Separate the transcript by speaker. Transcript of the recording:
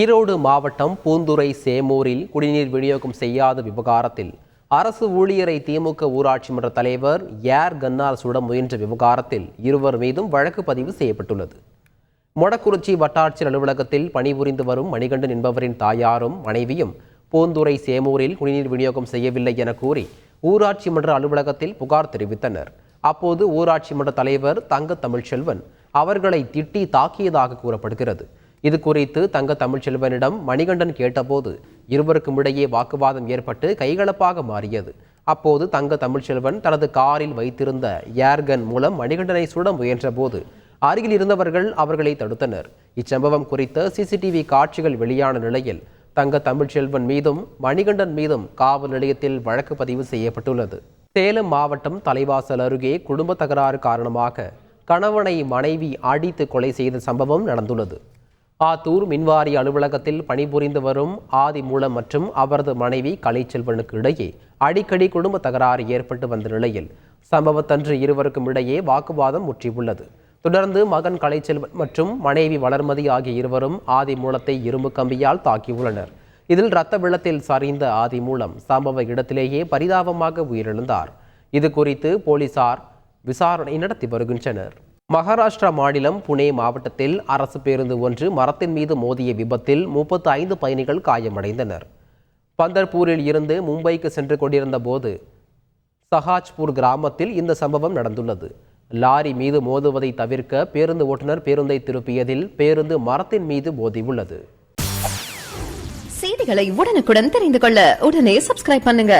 Speaker 1: ஈரோடு மாவட்டம் பூந்துறை சேமூரில் குடிநீர் விநியோகம் செய்யாத விவகாரத்தில் அரசு ஊழியரை திமுக ஊராட்சி மன்ற தலைவர் ஏர் கன்னால் சுட முயன்ற விவகாரத்தில் இருவர் மீதும் வழக்கு பதிவு செய்யப்பட்டுள்ளது. மொடக்குறிச்சி வட்டாட்சியர் அலுவலகத்தில் பணிபுரிந்து வரும் மணிகண்டன் என்பவரின் தாயாரும் மனைவியும் பூந்துறை சேமூரில் குடிநீர் விநியோகம் செய்யவில்லை என கூறி ஊராட்சி மன்ற அலுவலகத்தில் புகார் தெரிவித்தனர். அப்போது ஊராட்சி மன்ற தலைவர் தங்க தமிழ்ச்செல்வன் அவர்களை திட்டி தாக்கியதாக கூறப்படுகிறது. இது குறித்து தங்க தமிழ்ச்செல்வனிடம் மணிகண்டன் கேட்டபோது இருவருக்கும் இடையே வாக்குவாதம் ஏற்பட்டு கைகலப்பாக மாறியது. அப்போது தங்க தமிழ்ச்செல்வன் தனது காரில் வைத்திருந்த ஏர்கன் மூலம் மணிகண்டனை சுட முயன்றபோது அருகில் இருந்தவர்கள் அவர்களை தடுத்தனர். இச்சம்பவம் குறித்த சிசிடிவி காட்சிகள் வெளியான நிலையில் தங்க தமிழ்ச்செல்வன் மீதும் மணிகண்டன் மீதும் காவல் நிலையத்தில் வழக்கு பதிவு செய்யப்பட்டுள்ளது. சேலம் மாவட்டம் தலைவாசல் அருகே குடும்ப தகராறு காரணமாக கணவனை மனைவி அடித்து கொலை செய்த சம்பவம் நடந்துள்ளது. ஆத்தூர் மின்வாரி அலுவலகத்தில் பணிபுரிந்து வரும் ஆதிமூலம் மற்றும் அவரது மனைவி கலைச்செல்வனுக்கு இடையே அடிக்கடி குடும்ப தகராறு ஏற்பட்டு வந்த நிலையில் சம்பவத்தன்று இருவருக்கும் இடையே வாக்குவாதம் முற்றியுள்ளது. தொடர்ந்து மகன் கலைச்செல்வன் மற்றும் மனைவி வளர்மதி ஆகிய இருவரும் ஆதிமூலத்தை இரும்பு கம்பியால் தாக்கியுள்ளனர். இதில் இரத்த வெள்ளத்தில் சரிந்த ஆதிமூலம் சம்பவ இடத்திலேயே பரிதாபமாக உயிரிழந்தார். இது குறித்து போலீசார் விசாரணை நடத்தி வருகின்றனர். மகாராஷ்டிரா மாநிலம் புனே மாவட்டத்தில் அரசு பேருந்து ஒன்று மரத்தின் மீது மோதிய விபத்தில் முப்பத்து ஐந்து பயணிகள் காயமடைந்தனர். பந்தர்பூரில் இருந்து மும்பைக்கு சென்று கொண்டிருந்த போது சஹாஜ்பூர் கிராமத்தில் இந்த சம்பவம் நடந்துள்ளது. லாரி மீது மோதுவதை தவிர்க்க பேருந்து ஓட்டுநர் பேருந்தை திருப்பியதில் பேருந்து மரத்தின் மீது மோதியுள்ளது.
Speaker 2: செய்திகளை உடனுக்குடன் தெரிந்து கொள்ள உடனே சப்ஸ்கிரைப் பண்ணுங்க.